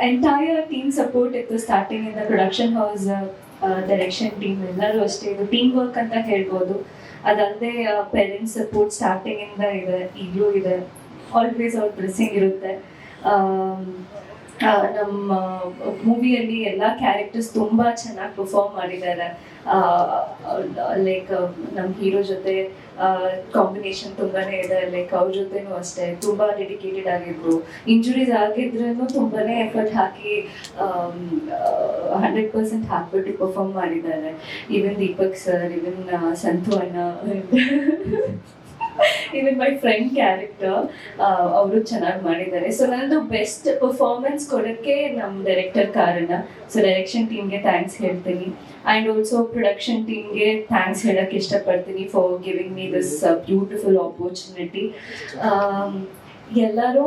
Entire team support ಇತ್ತು starting ಇಂದ production house direction team ಎಲ್ಲರೂ ಅಷ್ಟೇ. ಇದು ಟೀಮ್ ವರ್ಕ್ ಅಂತ ಹೇಳ್ಬೋದು. ಅದಲ್ಲದೆ ಪೇರೆಂಟ್ಸ್ ಸಪೋರ್ಟ್ ಸ್ಟಾರ್ಟಿಂಗ್ ಇಂದ ಇದೆ ಈಗಲೂ ಇದೆ. ಆಲ್ವೇಸ್ ಅವ್ರ ಬ್ಲೆಸ್ಸಿಂಗ್ ಇರುತ್ತೆ. ಆ, ನಮ್ಮ ಮೂವಿಯಲ್ಲಿ ಎಲ್ಲ ಕ್ಯಾರೆಕ್ಟರ್ಸ್ ತುಂಬ ಚೆನ್ನಾಗಿ ಪರ್ಫಾರ್ಮ್ ಮಾಡಿದ್ದಾರೆ. ಲೈಕ್ ನಮ್ಮ ಹೀರೋ ಜೊತೆ ಕಾಂಬಿನೇಷನ್ ತುಂಬಾನೇ ಇದೆ. ಲೈಕ್ ಅವ್ರ ಜೊತೆನೂ ಅಷ್ಟೇ, ತುಂಬಾ ಡೆಡಿಕೇಟೆಡ್ ಆಗಿದ್ರು. ಇಂಜುರೀಸ್ ಆಗಿದ್ರೂ ತುಂಬಾನೇ ಎಫರ್ಟ್ ಹಾಕಿ ಹಂಡ್ರೆಡ್ ಪರ್ಸೆಂಟ್ ಹಾಕ್ಬಿಟ್ಟು ಪರ್ಫಾರ್ಮ್ ಮಾಡಿದ್ದಾರೆ. Even Deepak sir even Santu ಅಣ್ಣ. ಇವನ್ ಮೈ ಫ್ರೆಂಡ್ ಕ್ಯಾರೆಕ್ಟರ್ ಅವರು ಚೆನ್ನಾಗಿ ಮಾಡಿದ್ದಾರೆ. ಸೊ ನಂದು ಬೆಸ್ಟ್ ಪರ್ಫಾರ್ಮೆನ್ಸ್ ಕೊಡೋಕ್ಕೆ ನಮ್ಮ ಡೈರೆಕ್ಟರ್ ಕಾರಣ. ಸೊ ಡೈರೆಕ್ಷನ್ ಟೀಮ್ಗೆ ಥ್ಯಾಂಕ್ಸ್ ಹೇಳ್ತೀನಿ. ಆ್ಯಂಡ್ ಆಲ್ಸೋ ಪ್ರೊಡಕ್ಷನ್ ಟೀಮ್ಗೆ ಥ್ಯಾಂಕ್ಸ್ ಹೇಳಕ್ಕೆ ಇಷ್ಟಪಡ್ತೀನಿ for giving me this beautiful opportunity ಎಲ್ಲರೂ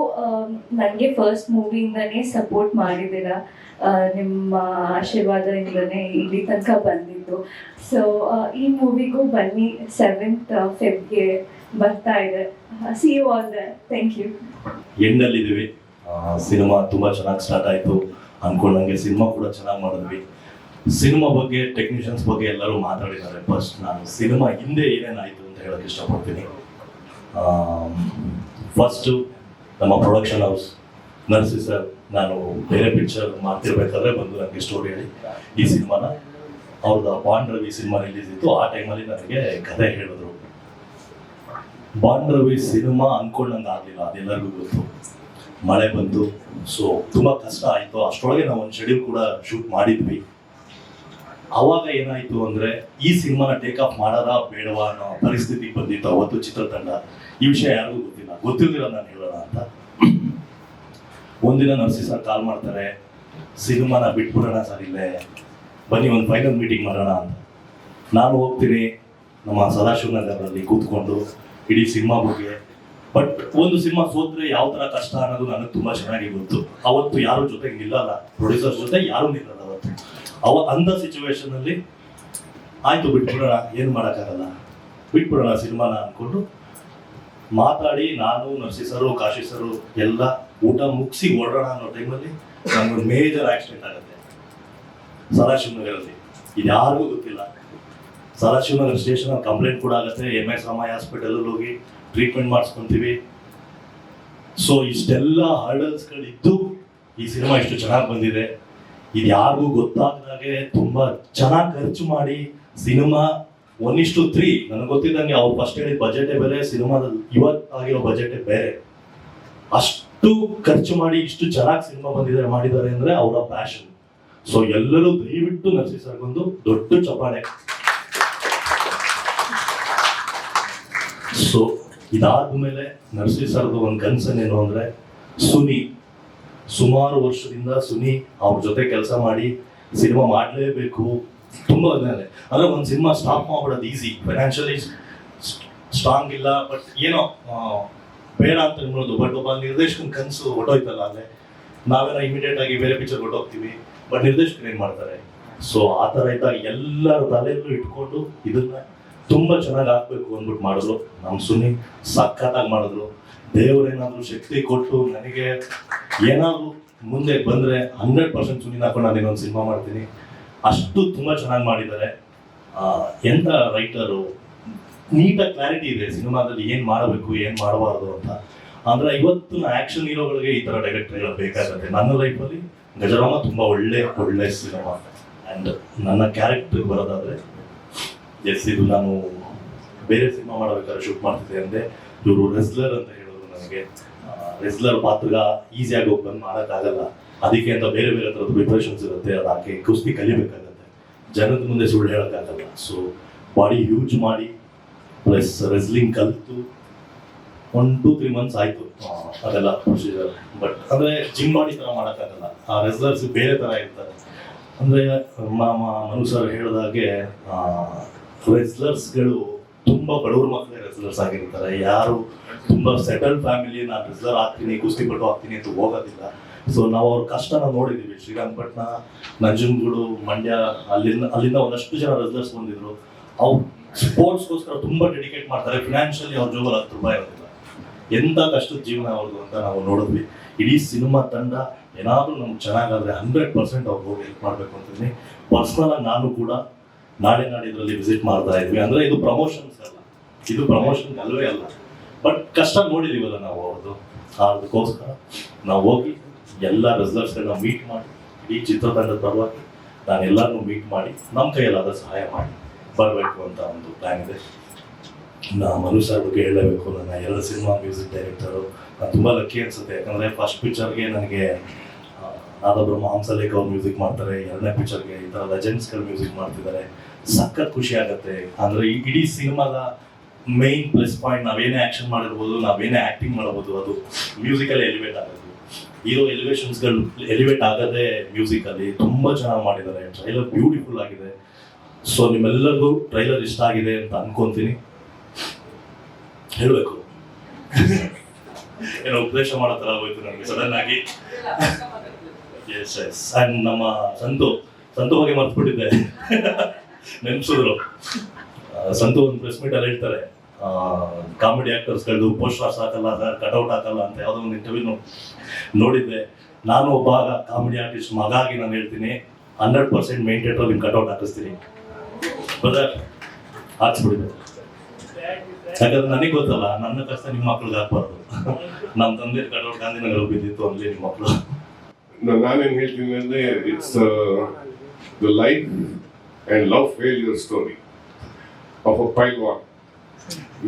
ನನಗೆ ಫಸ್ಟ್ ಮೂವಿಯಿಂದನೇ ಸಪೋರ್ಟ್ ಮಾಡಿದ್ದೀರಾ. ಆ, ನಿಮ್ಮ ಆಶೀರ್ವಾದದಿಂದನೇ ಇಲ್ಲಿ ತನಕ ಬಂದಿದ್ದು. ಸೊ ಈ ಮೂವಿಗೂ ಬನ್ನಿ ಸೆವೆಂತ್ ಫೆಬ್ಗೆ ಬರ್ತಾ ಇದೆ. See you all thank you cinema ತುಂಬ ಚೆನ್ನಾಗಿ ಸ್ಟಾರ್ಟ್ ಆಯಿತು. ಅನ್ಕೊಂಡಂಗೆ ಸಿನಿಮಾ ಕೂಡ ಚೆನ್ನಾಗಿ ಮಾಡಿದ್ವಿ. ಸಿನಿಮಾ ಬಗ್ಗೆ ಟೆಕ್ನಿಷಿಯನ್ಸ್ ಬಗ್ಗೆ ಎಲ್ಲರೂ ಮಾತಾಡಿದ್ದಾರೆ. ಫಸ್ಟ್ ನಾನು ಸಿನಿಮಾ ಹಿಂದೆ ಏನೇನಾಯಿತು ಅಂತ ಹೇಳಕ್ಕೆ ಇಷ್ಟಪಡ್ತೀನಿ. ಫಸ್ಟು ನಮ್ಮ ಪ್ರೊಡಕ್ಷನ್ ಹೌಸ್ ನರ್ಸಿ ಸರ್ ನಾನು ಬೇರೆ ಪಿಕ್ಚರ್ ಮಾಡ್ತಿರ್ಬೇಕಾದ್ರೆ ಬಂದು ನನಗೆ ಸ್ಟೋರಿ ಹೇಳಿ. ಈ ಸಿನಿಮಾನ ಅವ್ರದ್ದು ಬಾಂಡ್ ರವಿ ಸಿನಿಮಾ ರಿಲೀಸ್ ಇತ್ತು. ಆ ಟೈಮಲ್ಲಿ ನನಗೆ ಕಥೆ ಹೇಳಿದ್ರು. ಬಾಂಡ್ ರವಿ ಸಿನಿಮಾ ಅನ್ಕೊಂಡಂಗೆ ಆಗಲಿಲ್ಲ ಅದೆಲ್ಲರಿಗೂ ಗೊತ್ತು. ಮಳೆ ಬಂತು ಸೊ ತುಂಬಾ ಕಷ್ಟ ಆಯಿತು. ಅಷ್ಟರೊಳಗೆ ನಾವು ಒಂದು ಶೆಡ್ಯೂಲ್ ಕೂಡ ಶೂಟ್ ಮಾಡಿದ್ವಿ. ಅವಾಗ ಏನಾಯ್ತು ಅಂದ್ರೆ, ಈ ಸಿನಿಮಾನ ಟೇಕ್ ಆಫ್ ಮಾಡೋದಾ ಬೇಡವಾ ಅನ್ನೋ ಪರಿಸ್ಥಿತಿ ಬಂದಿತ್ತು ಅವತ್ತು ಚಿತ್ರತಂಡ. ಈ ವಿಷಯ ಯಾರಿಗೂ ಗೊತ್ತಿಲ್ಲ. ಗೊತ್ತಿರಲಿಲ್ಲ ನಾನು ಹೇಳೋಣ ಅಂತ. ಒಂದಿನ ನರ್ಸಿ ಸರ್ ಕಾಲ್ ಮಾಡ್ತಾರೆ, ಸಿನಿಮಾನ ಬಿಟ್ಬಿಡೋಣ ಸರ್ ಇಲ್ಲೇ. ಬನ್ನಿ ಒಂದು ಫೈನಲ್ ಮೀಟಿಂಗ್ ಮಾಡೋಣ ಅಂತ. ನಾನು ಹೋಗ್ತೀನಿ, ನಮ್ಮ ಸದಾಶಿವನಗರದಲ್ಲಿ ಕೂತ್ಕೊಂಡು ಇಡೀ ಸಿನಿಮಾ ಬಗ್ಗೆ ಬಟ್ ಒಂದು ಸಿನಿಮಾ ಸೋತ್ರೆ ಯಾವ ತರ ಕಷ್ಟ ಅನ್ನೋದು ನನಗೆ ತುಂಬಾ ಚೆನ್ನಾಗಿ ಗೊತ್ತು. ಅವತ್ತು ಯಾರು ಜೊತೆಗೆ ನಿಲ್ಲಲ್ಲ. ಪ್ರೊಡ್ಯೂಸರ್ ಜೊತೆ ಯಾರು ನಿಲ್ಲಲ್ಲ ಅವತ್ತು. ಅವ ಅಂದ ಸಿಚುವೇಶನ್ ಅಲ್ಲಿ ಆಯ್ತು ಬಿಟ್ಬಿಡೋಣ, ಏನು ಮಾಡೋಕ್ಕಾಗಲ್ಲ. ಬಿಟ್ಬಿಡೋಣ ಸಿನಿಮಾನ ಅನ್ಕೊಂಡು ಮಾತಾಡಿ, ನಾನು, ನರ್ಸಿಸರು, ಕಾಶಿಸರು ಕಾಶಿ ಸರು ಎಲ್ಲ ಊಟ ಮುಗಿಸಿ ಹೊರಡೋಣ ಅನ್ನೋ ಟೈಮಲ್ಲಿ ನಮ್ಗೊಂದು ಮೇಜರ್ ಆಕ್ಸಿಡೆಂಟ್ ಆಗುತ್ತೆ. ಸದಾಶಿವನಗರಲ್ಲಿ. ಇದು ಯಾರಿಗೂ ಗೊತ್ತಿಲ್ಲ. ಸದಾಶಿವನಗರ ಸ್ಟೇಷನ್ ಕಂಪ್ಲೇಂಟ್ ಕೂಡ ಆಗುತ್ತೆ. ಎಂ ಎಸ್ ರಾಮಯ್ಯ ಹಾಸ್ಪಿಟಲಲ್ಲಿ ಹೋಗಿ ಟ್ರೀಟ್ಮೆಂಟ್ ಮಾಡಿಸ್ಕೊಂತೀವಿ. ಸೊ ಇಷ್ಟೆಲ್ಲ ಹರ್ಡಲ್ಸ್ಗಳಿದ್ದು ಈ ಸಿನಿಮಾ ಇಷ್ಟು ಚೆನ್ನಾಗಿ ಬಂದಿದೆ. ಇದು ಯಾರಿಗೂ ಗೊತ್ತಾಗದಾಗೆ ತುಂಬಾ ಚೆನ್ನಾಗಿ ಖರ್ಚು ಮಾಡಿ ಸಿನಿಮಾ ಒನ್ ಇಷ್ಟು ತ್ರೀ ನನಗೆ ಗೊತ್ತಿದ್ದಂಗೆ ಅವ್ರು ಫಸ್ಟ್ ಹೇಳಿದ ಬಜೆಟೇ ಬೇರೆ ಸಿನಿಮಾದ ಇವತ್ತಾಗಿರೋ ಬಜೆಟೇ ಬೇರೆ. ಅಷ್ಟು ಖರ್ಚು ಮಾಡಿ ಇಷ್ಟು ಚೆನ್ನಾಗಿ ಸಿನಿಮಾ ಬಂದಿದ್ದಾರೆ ಮಾಡಿದ್ದಾರೆ ಅಂದ್ರೆ ಅವರ ಪ್ಯಾಷನ್ ಸೊ ಎಲ್ಲರೂ ದಯವಿಟ್ಟು ನರ್ಸಿ ಸರ್ಗೊಂದು ದೊಡ್ಡ ಚಪಾಳೆ ಸೊ, ಇದಾದ್ಮೇಲೆ ನರ್ಸಿ ಸರ್ದು ಒಂದು ಕನ್ಸನ್ ಅಂದ್ರೆ, ಸುನಿ, ಸುಮಾರು ವರ್ಷದಿಂದ ಸುನಿ ಅವ್ರ ಜೊತೆ ಕೆಲಸ ಮಾಡಿ ಸಿನಿಮಾ ಮಾಡಲೇಬೇಕು. ತುಂಬಾ ಇದಾನೆ ಅಂದ್ರೆ ಒಂದು ಸಿನಿಮಾ ಸ್ಟಾಪ್ ಮಾಡ್ಬಿಡೋದು ಈಸಿ ಫೈನಾನ್ಷಿಯಲಿ ಸ್ಟ್ರಾಂಗ್ ಇಲ್ಲ ಬಟ್ ಏನೋ ಬೇಡ ಅಂತ ಅನ್ನೋದು ಬಟ್ ಒಬ್ಬ ನಿರ್ದೇಶಕನ ಕನಸು ಹೊಟ್ಟೋಯ್ತಲ್ಲ ಅಲ್ಲೇ ನಾವೇನೋ ಇಮಿಡಿಯೇಟ್ ಆಗಿ ಬೇರೆ ಪಿಕ್ಚರ್ ಹೊಟ್ಟೋಗ್ತೀವಿ ಬಟ್ ನಿರ್ದೇಶಕರು ಏನು ಮಾಡ್ತಾರೆ? ಸೊ ಆ ಥರ ಇದ್ದಾಗ ಎಲ್ಲರ ತಲೆಯಲ್ಲೂ ಇಟ್ಕೊಂಡು ಇದನ್ನ ತುಂಬಾ ಚೆನ್ನಾಗಿ ಹಾಕ್ಬೇಕು ಅಂದ್ಬಿಟ್ಟು ಮಾಡಿದ್ರು. ನಮ್ಮ ಸುನಿ ಸಖತ್ತಾಗಿ ಮಾಡಿದ್ರು. ದೇವರೇನಾದ್ರೂ ಶಕ್ತಿ ಕೊಟ್ಟು ನನಗೆ ಏನಾದರೂ ಮುಂದೆ ಬಂದ್ರೆ ಹಂಡ್ರೆಡ್ ಪರ್ಸೆಂಟ್ ಸುನಿನ ಹಾಕೊಂಡು ನಾನು ಇನ್ನೊಂದು ಸಿನಿಮಾ ಮಾಡ್ತೀನಿ. ಅಷ್ಟು ತುಂಬಾ ಚೆನ್ನಾಗಿ ಮಾಡಿದ್ದಾರೆ. ಎಂಥ ರೈಟರು? ನೀಟಾಗಿ ಕ್ಲಾರಿಟಿ ಇದೆ. ಸಿನಿಮಾದಲ್ಲಿ ಏನು ಮಾಡಬೇಕು, ಏನು ಮಾಡಬಾರ್ದು ಅಂತ. ಅಂದ್ರೆ ಇವತ್ತಿನ ಆಕ್ಷನ್ ಹೀರೋಗಳಿಗೆ ಈ ತರ ಡೈರೆಕ್ಟರ್ಗಳು ಬೇಕಾಗುತ್ತೆ. ನನ್ನ ಲೈಫಲ್ಲಿ ಗಜರಾಮ ತುಂಬಾ ಒಳ್ಳೆ ಒಳ್ಳೆ ಸಿನಿಮಾ. ಅಂಡ್ ನನ್ನ ಕ್ಯಾರೆಕ್ಟರ್ ಬರೋದಾದ್ರೆ ಎಸ್ ಇದು ನಾನು ಬೇರೆ ಸಿನಿಮಾ ಮಾಡಬೇಕಾದ್ರೆ ಶೂಟ್ ಮಾಡ್ತಿದ್ದೆ ಅಂದ್ರೆ ಇವರು ರೆಸ್ಲರ್ ಅಂತ ಹೇಳೋದು ನನಗೆ. ರೆಸ್ಲರ್ ಪಾತ್ರ ಈಸಿಯಾಗಿ ಹೋಗಿ ಬಂದು ಮಾಡೋಕ್ಕಾಗಲ್ಲ. ಅದಕ್ಕೆ ಅಂತ ಬೇರೆ ಬೇರೆ ಥರದ ಪ್ರಿಪ್ರೇಷನ್ಸ್ ಇರುತ್ತೆ, ಅದು ಆಕೆ ಕುಸ್ತಿ ಕಲಿಬೇಕಾಗತ್ತೆ. ಜನದ ಮುಂದೆ ಸುಳ್ಳು ಹೇಳೋಕ್ಕಾಗಲ್ಲ. ಸೊ ಬಾಡಿ ಯೂಸ್ ಮಾಡಿ ಪ್ಲಸ್ ರೆಸ್ಲಿಂಗ್ ಕಲಿತು ಒನ್ ಟೂ ತ್ರೀ ಮಂತ್ಸ್ ಆಯಿತು. ಅದೆಲ್ಲ ಪ್ರೊಸೀಜರ್ ಬಟ್ ಅಂದರೆ ಜಿಮ್ ಮಾಡಿ ಥರ ಮಾಡೋಕ್ಕಾಗಲ್ಲ. ಆ ರೆಸ್ಲರ್ಸ್ ಬೇರೆ ಥರ ಇರ್ತಾರೆ. ಅಂದರೆ ಮಾಮ ಮನು ಸರ್ ಹೇಳಿದಾಗೆ ರೆಸ್ಲರ್ಸ್ಗಳು ತುಂಬ ಬಡವ್ರ ಮಕ್ಕಳೇ ರೆಸ್ಲರ್ಸ್ ಆಗಿರ್ತಾರೆ. ಯಾರು ತುಂಬ ಸೆಟಲ್ ಫ್ಯಾಮಿಲಿ ನಾನು ರೆಸ್ಲರ್ ಆಗ್ತೀನಿ, ಕುಸ್ತಿ ಪಟ್ಟು ಆಗ್ತೀನಿ ಅಂತ ಹೋಗೋದಿಲ್ಲ. ಸೊ ನಾವು ಅವ್ರ ಕಷ್ಟನ ನೋಡಿದ್ದೀವಿ ಶ್ರೀರಂಗಪಟ್ಟಣ ನಂಜನಗೂಡು, ಮಂಡ್ಯ, ಅಲ್ಲಿಂದ ಅಲ್ಲಿಂದ ಒಂದಷ್ಟು ಜನ ರೆಸ್ಲರ್ಸ್ ಬಂದಿದ್ರು. ಅವ್ರು ಸ್ಪೋರ್ಟ್ಸ್ಗೋಸ್ಕರ ತುಂಬ ಡೆಡಿಕೇಟ್ ಮಾಡ್ತಾರೆ. ಫಿನಾನ್ಷಿಯಲಿ ಅವ್ರ ಜೋಗಲ್ ಹತ್ತು ರೂಪಾಯಿ ಇರೋದಿಲ್ಲ. ಎಂಥ ಕಷ್ಟದ ಜೀವನ ಅವ್ರದ್ದು ಅಂತ ನಾವು ನೋಡಿದ್ವಿ. ಇಡೀ ಸಿನಿಮಾ ತಂಡ ಏನಾದರೂ ನಮ್ಗೆ ಚೆನ್ನಾಗಾದ್ರೆ ಹಂಡ್ರೆಡ್ ಪರ್ಸೆಂಟ್ ಅವ್ರಿಗೆ ಹೋಗಿ ಹೆಲ್ಪ್ ಮಾಡಬೇಕು ಅಂತೀನಿ ಪರ್ಸ್ನಲಾಗಿ ನಾನು ಕೂಡ ನಾಳೆ ನಾಡಿದ್ರಲ್ಲಿ ವಿಸಿಟ್ ಮಾಡ್ತಾ ಇದ್ವಿ. ಅಂದ್ರೆ ಇದು ಪ್ರಮೋಷನ್ಸ್ ಅಲ್ಲ ಇದು ಪ್ರಮೋಷನ್ ಅಲ್ಲವೇ ಅಲ್ಲ. ಬಟ್ ಕಷ್ಟ ನೋಡಿದೀವಲ್ಲ ನಾವು ಅವ್ರದ್ದು. ಅದಕ್ಕೋಸ್ಕರ ನಾವು ಹೋಗಿ ಎಲ್ಲ ರೆಸಲ್ಟ್ಸ್ಗಳನ್ನ ಮೀಟ್ ಮಾಡಿ ಈ ಚಿತ್ರತಂಡದ ಪರವಾಗಿ ನಾನು ಎಲ್ಲರನ್ನೂ ಮೀಟ್ ಮಾಡಿ ನಮ್ಮ ಕೈಯಲ್ಲಾದ ಸಹಾಯ ಮಾಡಿ ಬರಬೇಕು ಅಂತ ಒಂದು ಪ್ಲ್ಯಾನ್ ಇದೆ. ನಾ ಮನು ಸರ್ ಬಗ್ಗೆ ಹೇಳಬೇಕು ನನ್ನ ಎರಡು ಸಿನಿಮಾ ಮ್ಯೂಸಿಕ್ ಡೈರೆಕ್ಟರು ನಾನು ತುಂಬ ಲಕ್ಕಿ ಅನಿಸುತ್ತೆ. ಯಾಕಂದರೆ ಫಸ್ಟ್ ಪಿಕ್ಚರ್ಗೆ ನನಗೆ ನಾದಬ್ರಹ್ಮ ಹಂಸಲೇಖ ಅವ್ರು ಮ್ಯೂಸಿಕ್ ಮಾಡ್ತಾರೆ. ಎರಡನೇ ಪಿಕ್ಚರ್ಗೆ ಈ ಥರ ಲೆಜೆಂಡ್ಸ್ಗಳು ಮ್ಯೂಸಿಕ್ ಮಾಡ್ತಿದ್ದಾರೆ. ಸಖತ್ ಖುಷಿ ಆಗುತ್ತೆ. ಅಂದ್ರೆ ಇಡೀ ಸಿನಿಮಾದ ಮೈನ್ ಪ್ಲಸ್ ಪಾಯಿಂಟ್ ನಾವೇನೇ ಆಕ್ಷನ್ ಮಾಡಿರ್ಬೋದು, ನಾವೇನೇ ಆಕ್ಟಿಂಗ್ ಮಾಡ್ಬೋದು, ಅದು ಮ್ಯೂಸಿಕಲ್ಲಿ ಎಲಿವೇಟ್ ಆಗೋದು. ಹೀರೋ ಎಲಿವೇಶನ್ಸ್ಗಳು ಎಲಿವೇಟ್ ಆಗದೆ ಮ್ಯೂಸಿಕಲ್ಲಿ ತುಂಬ ಚೆನ್ನಾಗಿ ಮಾಡಿದ್ದಾರೆ. ಟ್ರೈಲರ್ ಬ್ಯೂಟಿಫುಲ್ ಆಗಿದೆ. ಸೊ ನಿಮ್ಮೆಲ್ಲರಿಗೂ ಟ್ರೈಲರ್ ಇಷ್ಟ ಆಗಿದೆ ಅಂತ ಅನ್ಕೊಂತೀನಿ. ಹೇಳಬೇಕು. ಏನೋ ಉಪದೇಶ ಮಾಡೋ ಥರ ಹೋಯ್ತು ನನಗೆ ಸಡನ್ ಆಗಿ. ಎಸ್ ಎಸ್ ಆ್ಯಂಡ್ ನಮ್ಮ ಸಂತು ಸಂತು ಬಗ್ಗೆ ಮರ್ತ್ಬಿಟ್ಟಿದ್ದೆ. ನೆನ್ಸಿದ್ರು ಸಂತು ಒಂದು ಪ್ರೆಸ್ ಮೀಟ್ ಅಲ್ಲಿ ಹೇಳ್ತಾರೆ ಕಾಮಿಡಿ ಆಕ್ಟರ್ಸ್ಗಳದ್ದು ಪೋಸ್ಟರ್ಸ್ ಹಾಕಲ್ಲ ಕಟೌಟ್ ಹಾಕಲ್ಲ ಅಂತ ಯಾವುದೋ ಒಂದು ಇಂಟರ್ವ್ಯೂ ನೋಡಿದ್ದೆ. ನಾನು ಒಬ್ಬ ಕಾಮಿಡಿ ಆರ್ಟಿಸ್ಟ್ ಮಗ ಆಗಿ ನಾನು ಹೇಳ್ತೀನಿ ಹಂಡ್ರೆಡ್ ಪರ್ಸೆಂಟ್ ಮೇನ್ ನಿಮ್ಗೆ ಕಟೌಟ್ ಹಾಕಿಸ್ತೀನಿ. ಬ್ರದರ್ ಹಾಕ್ಸ್ಬಿಡಿದೆ. ಯಾಕಂದ್ರೆ ನನಗೆ ಗೊತ್ತಲ್ಲ, ನನ್ನ ಕಷ್ಟ ನಿಮ್ಮ ಮಕ್ಳಿಗೆ ಹಾಕ್ಬಾರ್ದು ನಮ್ಮ ತಂದೆ ಕಟೌಟ್ ಗಾಂಧಿನಗರ ಬಿದ್ದಿತ್ತು ಅಲ್ಲಿ ನಿಮ್ಮ ಮಕ್ಕಳು ನಾನೇನು ಹೇಳ್ತೀನಿ ಅಂದ್ರೆ it's life and love failure story of a Pailwaan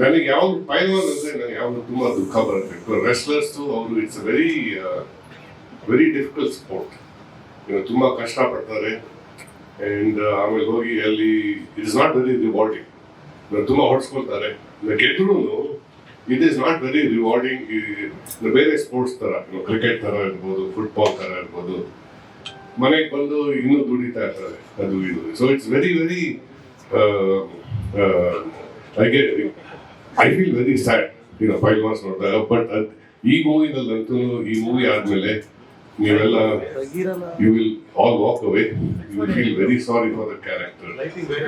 ನನಗೆ ಯಾವ್ದು ಪೈಲ್ವಾನ್ ಅಂದ್ರೆ ನನಗೆ ಯಾವ್ದು ತುಂಬ ದುಃಖ ಬರುತ್ತೆ. ರೆಸ್ಲರ್ಸ್ ಅವರು it's very very difficult sport ತುಂಬಾ ಕಷ್ಟ ಪಡ್ತಾರೆ ಅಂಡ್ ಆಮೇಲೆ ಹೋಗಿ ಅಲ್ಲಿ ಇಟ್ಸ್ ನಾಟ್ ವೆರಿ ರಿವಾರ್ಡಿಂಗ್ ತುಂಬ ಹೊಡ್ಸ್ಕೊಳ್ತಾರೆ. ಗೆದ್ರು it is not very rewarding ಬೇರೆ ಸ್ಪೋರ್ಟ್ಸ್ ತರ ಕ್ರಿಕೆಟ್ ಥರ ಇರ್ಬೋದು ಫುಟ್ಬಾಲ್ ಥರ ಇರ್ಬೋದು. ಮನೆಗೆ ಬಂದು ಇನ್ನೂ ದುಡಿತಾ ಇರ್ತಾರೆ, ಅದು ಇದು. So it's very very get I feel very sad ಇನ್ನು ಫೈವ್ ಮಂತ್ಸ್ ನೋಡಿದಾಗ. ಬಟ್ ಈ ಮೂವಿನಲ್ಲಂತೂ, ಈ ಮೂವಿ ಆದ್ಮೇಲೆ ನೀವೆಲ್ಲ you will all walk away you will feel very sorry for the character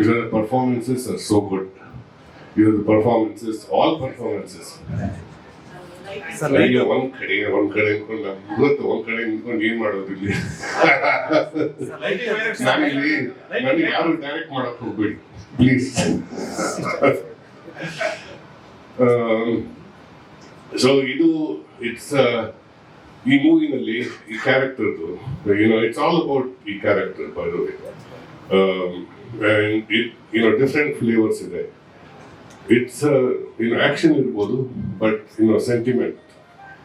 your performances are so good your performances all performances ಈಗ ಒಂದ್ ಕಡೆ ಒಂದ್ ಕಡೆ ನಿಂತ್ಕೊಂಡು ಇವತ್ತು ಒಂದ್ ಕಡೆ ನಿಂತ್ಕೊಂಡು ಏನ್ ಮಾಡೋದು ಇಲ್ಲಿ? ನಾನಿಲ್ಲಿ ನನಗೆ ಯಾರು ಡೈರೆಕ್ಟ್ ಮಾಡಕ್ ಹೋಗ್ಬೇಡಿ ಪ್ಲೀಸ್ ಸೊ ಇದು ಇಟ್ಸ್ ಈ ಮೂವಿನಲ್ಲಿ ಈ ಕ್ಯಾರೆಕ್ಟರ್ದು you know it's all about ಈ character by the way it you know different flavours ಇದೆ. ಇಟ್ಸ್ ಇನ್ ಆಕ್ಷನ್ ಇರ್ಬೋದು ಬಟ್ ಇನ್ನು sentiment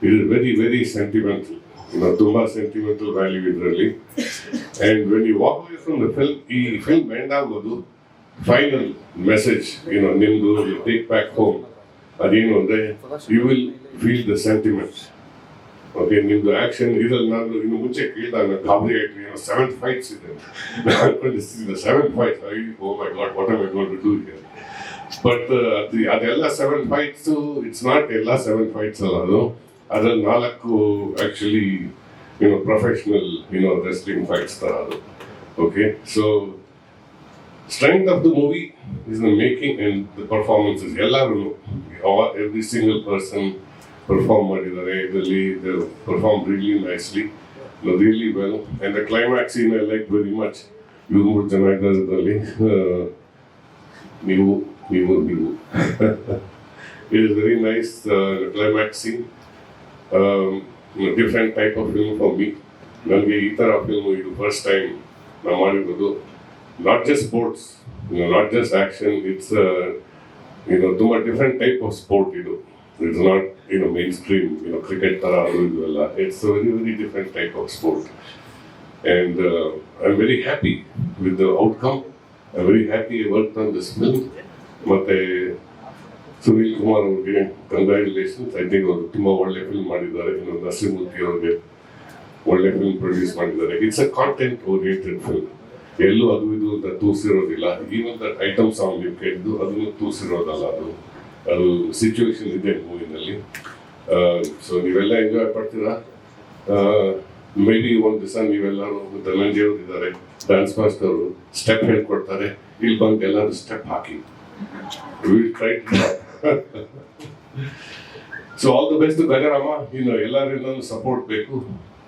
it is very very sentimental ಇನ್ನು ತುಂಬಾ ಸೆಂಟಿಮೆಂಟಲ್ ವ್ಯಾಲ್ಯೂ ಇದರಲ್ಲಿ. And when you walk away from the film ಈ film end ಆಗೋದು final message ಏನೋ ನಿಮ್ದು ಟೇಕ್ ಬ್ಯಾಕ್ ಹೋಮ್ ಅದೇನು ಅಂದ್ರೆ you will feel the sentiment okay ನಿಮ್ದು ಆಕ್ಷನ್ ಇದ್ರಲ್ಲಿ ನಾನು ಇನ್ನು ಮುಂಚೆ ಕೇಳಿದಾಗ ಗಾಬರಿ ಆಯ್ತು ಏನೋ ಸೆವೆನ್ ಫೈಟ್ಸ್ ಇದೆ ನಾನು ಅನ್ಕೊಂಡಿದ್ದೀನಿ seven fights I oh my God what am I going to hear but ಅದು ಅದೆಲ್ಲ ಸೆವೆನ್ ಫೈಟ್ಸ್ ಇಟ್ಸ್ ನಾಟ್ ಎಲ್ಲ ಸೆವೆನ್ ಫೈಟ್ಸ್ ಅಲ್ಲ ಅದು. ಅದ್ರಲ್ಲಿ ನಾಲ್ಕು actually you know professional you know wrestling fights ತರ ಅದು. Okay so strength of the movie is the making and the performances ಎಲ್ಲರೂ ಎವ್ರಿ ಸಿಂಗಲ್ ಪರ್ಸನ್ ಪರ್ಫಾರ್ಮ್ ಮಾಡಿದ್ದಾರೆ. ಇದರಲ್ಲಿ perform really nicely really well and the climax in I like very much ಇವ್ರು ಮೂರು ಜನ ಇದ್ದಾರೆ ಇದರಲ್ಲಿ ನೀವು ನೀವು ನೀವು it is very nice climax scene different type of film for me ನನಗೆ ಈ ಥರ ಫಿಲ್ಮ್ ಇದು ಫಸ್ಟ್ ಟೈಮ್ ನಾವು ಮಾಡಿರೋದು. Not just sports not just action it's ಇದು ತುಂಬ ಡಿಫ್ರೆಂಟ್ ಟೈಪ್ ಆಫ್ ಸ್ಪೋರ್ಟ್ ಇದು. ಇಟ್ಸ್ ನಾಟ್ ಏನು ಮೇನ್ ಸ್ಟ್ರೀಮ್ ಏನು ಕ್ರಿಕೆಟ್ ಥರ ಅದು ಇದು ಎಲ್ಲ it's very very different type of sport and uh, I'm very happy with the outcome. I'm very happy I worked on this film. ಮತ್ತೆ ಸುನೀಲ್ ಕುಮಾರ್ ಅವ್ರಿಗೆ congratulations I think ಅವರು ತುಂಬಾ ಒಳ್ಳೆ ಫಿಲ್ಮ್ ಮಾಡಿದ್ದಾರೆ. ಇನ್ನೊಂದು ನರಸಿಂಹಮೂರ್ತಿ ಅವ್ರಿಗೆ ಒಳ್ಳೆ ಫಿಲ್ಮ್ ಪ್ರೊಡ್ಯೂಸ್ ಮಾಡಿದ್ದಾರೆ. It's a content oriented film ಎಲ್ಲೂ ಅದು ಇದು ಅಂತ ತೋರಿಸಿರೋದಿಲ್ಲ. ಈವನ್ ದಟ್ ಐಟಮ್ ಸಾಂಗ್ ನೀವು ಕೇಳಿದ್ದು ಅದನ್ನು ತೋರಿಸಿರೋದಲ್ಲ ಅದು. ಅದು ಸಿಚುವೇಶನ್ ಇದೆ ಮೂವಿನಲ್ಲಿ ಸೊ ನೀವೆಲ್ಲ ಎಂಜಾಯ್ ಮಾಡ್ತೀರಾ ಮೇ ಬಿ ಒಂದು ದಿವಸ ನೀವೆಲ್ಲರೂ ಧನಂಜಯ ಅವರು ಇದ್ದಾರೆ ಡ್ಯಾನ್ಸ್ ಮಾಸ್ಟರ್ ಸ್ಟೆಪ್ ಹೇಳ್ಕೊಡ್ತಾರೆ. ಇಲ್ಲಿ ಬಂದು ಎಲ್ಲರೂ step hockey. Will try so all the best Gajarama ಇನ್ನು ಎಲ್ಲರಿಂದಲೂ ಸಪೋರ್ಟ್ ಬೇಕು.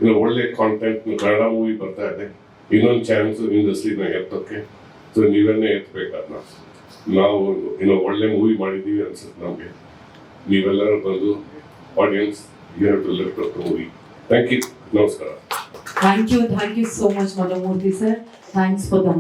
ಇನ್ನು ಒಳ್ಳೆ ಕಾಂಟೆಂಟ್ ಕನ್ನಡ ಮೂವಿ ಬರ್ತಾ ಇದೆ. ಇನ್ನೊಂದು ಚಾನ್ಸ್ ಇಂಡಸ್ಟ್ರಿನ ಎತ್ತೋಕ್ಕೆ. ಸೊ ನೀವನ್ನೇ ಎತ್ತಬೇಕು ಅದನ್ನ ನಾವು ಏನೋ ಒಳ್ಳೆ ಮೂವಿ ಮಾಡಿದ್ದೀವಿ ಅನ್ಸುತ್ತೆ ನಮಗೆ. ನೀವೆಲ್ಲರೂ ಬಂದು audience you have to lift up movie thank you ನಮಸ್ಕಾರ. Thank you thank you so much Madamurthy sir thanks for the